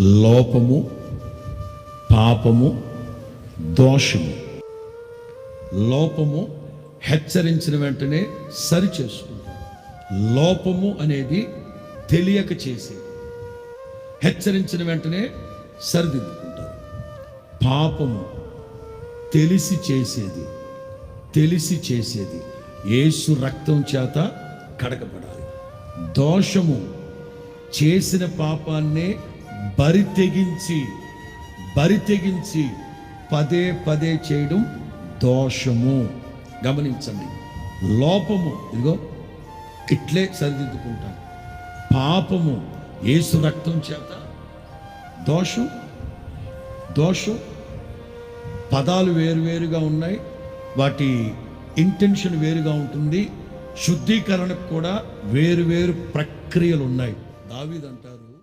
లోపము పాపము దోషము. లోపము హెచ్చరించిన వెంటనే సరి చేసుకుంటాం లోపము అనేది తెలియక చేసేది హెచ్చరించిన వెంటనే సరిదిద్దుకుంటారు పాపము తెలిసి చేసేది తెలిసి చేసేది ఏసు రక్తం చేత కడగబడాలి. దోషము చేసిన పాపాన్నే బరి తెగించి బరి తెగించి పదే పదే చేయడం దోషము. గమనించండి. లోపము ఇదిగో ఇట్లే సరిదిద్దుకుంటాం. పాపము ఏసు రక్తం చేత దోషం దోషం పదాలు వేరువేరుగా ఉన్నాయి. వాటి ఇంటెన్షన్ వేరుగా ఉంటుంది. శుద్ధీకరణకు కూడా వేరువేరు ప్రక్రియలు ఉన్నాయి. దావీదంటారు